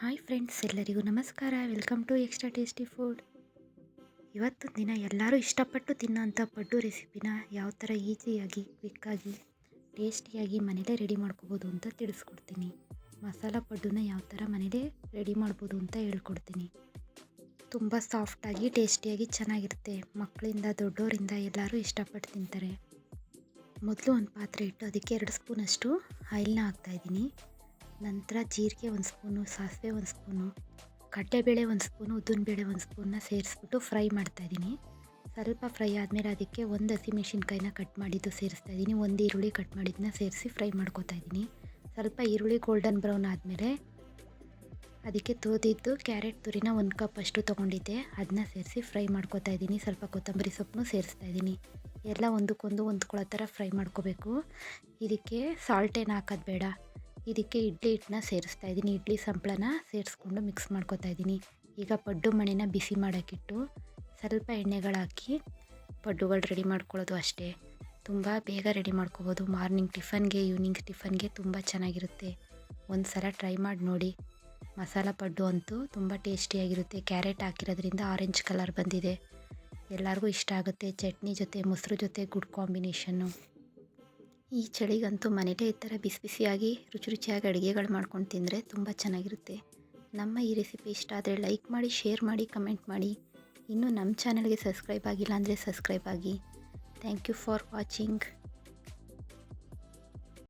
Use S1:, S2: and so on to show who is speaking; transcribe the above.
S1: Hi friends, ಎಲ್ಲರಿಗೂ ನಮಸ್ಕಾರ. Welcome to extra tasty food. ಇವತ್ತು ದಿನ ಎಲ್ಲರೂ ಇಷ್ಟಪಟ್ಟು ತಿನ್ನೋಂಥ ಪಡ್ಡು ರೆಸಿಪಿನ ಯಾವ ಥರ ಈಸಿಯಾಗಿ, ಕ್ವಿಕ್ಕಾಗಿ, ಟೇಸ್ಟಿಯಾಗಿ ಮನೇಲೇ ರೆಡಿ ಮಾಡ್ಕೋಬೋದು ಅಂತ ತಿಳಿಸ್ಕೊಡ್ತೀನಿ. ಮಸಾಲ ಪಡ್ಡುನ ಯಾವ ಥರ ಮನೇಲೇ ರೆಡಿ ಮಾಡ್ಬೋದು ಅಂತ ಹೇಳ್ಕೊಡ್ತೀನಿ. ತುಂಬ ಸಾಫ್ಟಾಗಿ, ಟೇಸ್ಟಿಯಾಗಿ ಚೆನ್ನಾಗಿರುತ್ತೆ. ಮಕ್ಕಳಿಂದ ದೊಡ್ಡವರಿಂದ ಎಲ್ಲರೂ ಇಷ್ಟಪಟ್ಟು ತಿಂತಾರೆ. ಮೊದಲು ಒಂದು ಪಾತ್ರೆ ಇಟ್ಟು ಅದಕ್ಕೆ ಎರಡು ಸ್ಪೂನಷ್ಟು ಆಯಿಲ್ನ ಹಾಕ್ತಾಯಿದ್ದೀನಿ. ನಂತರ ಜೀರಿಗೆ ಒಂದು ಸ್ಪೂನು, ಸಾಸಿವೆ ಒಂದು ಸ್ಪೂನು, ಕಡಲೆಬೇಳೆ ಒಂದು ಸ್ಪೂನು, ಉದ್ದಿನಬೇಳೆ ಒಂದು ಸ್ಪೂನ್ನ ಸೇರಿಸ್ಬಿಟ್ಟು ಫ್ರೈ ಮಾಡ್ತಾಯಿದ್ದೀನಿ ಸ್ವಲ್ಪ ಫ್ರೈ ಆದಮೇಲೆ ಅದಕ್ಕೆ ಒಂದು ಹಸಿಮೆಣಸಿನ್ಕಾಯಿನ ಕಟ್ ಮಾಡಿದ್ದು ಸೇರಿಸ್ತಾ ಇದ್ದೀನಿ ಒಂದು ಈರುಳ್ಳಿ ಕಟ್ ಮಾಡಿದ್ದನ್ನ ಸೇರಿಸಿ ಫ್ರೈ ಮಾಡ್ಕೊತಾ ಇದ್ದೀನಿ ಸ್ವಲ್ಪ ಈರುಳ್ಳಿ ಗೋಲ್ಡನ್ ಬ್ರೌನ್ ಆದಮೇಲೆ ಅದಕ್ಕೆ ತೋದಿದ್ದು ಕ್ಯಾರೆಟ್ ತುರಿನ ಒಂದು ಕಪ್ ಅಷ್ಟು ತೊಗೊಂಡಿದ್ದೆ. ಅದನ್ನ ಸೇರಿಸಿ ಫ್ರೈ ಮಾಡ್ಕೋತಾ ಇದ್ದೀನಿ ಸ್ವಲ್ಪ ಕೊತ್ತಂಬರಿ ಸೊಪ್ಪನ್ನು ಸೇರಿಸ್ತಾ ಇದ್ದೀನಿ ಎಲ್ಲ ಒಂದಕ್ಕೊಂದು ಹೊಂದ್ಕೊಳ್ಳೋ ಥರ ಫ್ರೈ ಮಾಡ್ಕೋಬೇಕು. ಇದಕ್ಕೆ ಸಾಲ್ಟ್ ಏನು ಹಾಕೋದು ಬೇಡ. ಇದಕ್ಕೆ ಇಡ್ಲಿ ಹಿಟ್ಟನ್ನ ಸೇರಿಸ್ತಾ ಇದ್ದೀನಿ. ಇಡ್ಲಿ ಸಂಪಳನ ಸೇರಿಸ್ಕೊಂಡು ಮಿಕ್ಸ್ ಮಾಡ್ಕೊತಾ ಇದ್ದೀನಿ. ಈಗ ಪಡ್ಡು ಮಣೆನ ಬಿಸಿ ಮಾಡೋಕ್ಕಿಟ್ಟು ಸ್ವಲ್ಪ ಎಣ್ಣೆಗಳಾಕಿ ಪಡ್ಡುಗಳು ರೆಡಿ ಮಾಡ್ಕೊಳ್ಳೋದು ಅಷ್ಟೇ. ತುಂಬ ಬೇಗ ರೆಡಿ ಮಾಡ್ಕೋಬೋದು. ಮಾರ್ನಿಂಗ್ ಟಿಫನ್ಗೆ ಈವ್ನಿಂಗ್ ಟಿಫನ್ಗೆ ತುಂಬ ಚೆನ್ನಾಗಿರುತ್ತೆ. ಒಂದು ಸಲ ಟ್ರೈ ಮಾಡಿ ನೋಡಿ. ಮಸಾಲ ಪಡ್ಡು ಅಂತೂ ತುಂಬ ಟೇಸ್ಟಿಯಾಗಿರುತ್ತೆ ಕ್ಯಾರೆಟ್ ಹಾಕಿರೋದ್ರಿಂದ ಆರೆಂಜ್ ಕಲರ್ ಬಂದಿದೆ. ಎಲ್ಲರಿಗೂ ಇಷ್ಟ ಆಗುತ್ತೆ. ಚಟ್ನಿ ಜೊತೆ, ಮೊಸರು ಜೊತೆ ಗುಡ್ ಕಾಂಬಿನೇಷನ್ನು ಈ ಚಳಿಗಂತೂ ಮನೇಲೇ ಈ ಥರ ಬಿಸಿ ಬಿಸಿಯಾಗಿ ರುಚಿ ರುಚಿಯಾಗಿ ಅಡುಗೆಗಳು ಮಾಡ್ಕೊಂಡು ತಿಂದರೆ ತುಂಬ ಚೆನ್ನಾಗಿರುತ್ತೆ. ನಮ್ಮ ಈ ರೆಸಿಪಿ ಇಷ್ಟ ಆದರೆ ಲೈಕ್ ಮಾಡಿ, ಶೇರ್ ಮಾಡಿ, ಕಮೆಂಟ್ ಮಾಡಿ. ಇನ್ನೂ ನಮ್ಮ ಚಾನಲ್ಗೆ ಸಬ್ಸ್ಕ್ರೈಬ್ ಆಗಿಲ್ಲ ಅಂದರೆ ಸಬ್ಸ್ಕ್ರೈಬ್ ಆಗಿ. Thank you for watching.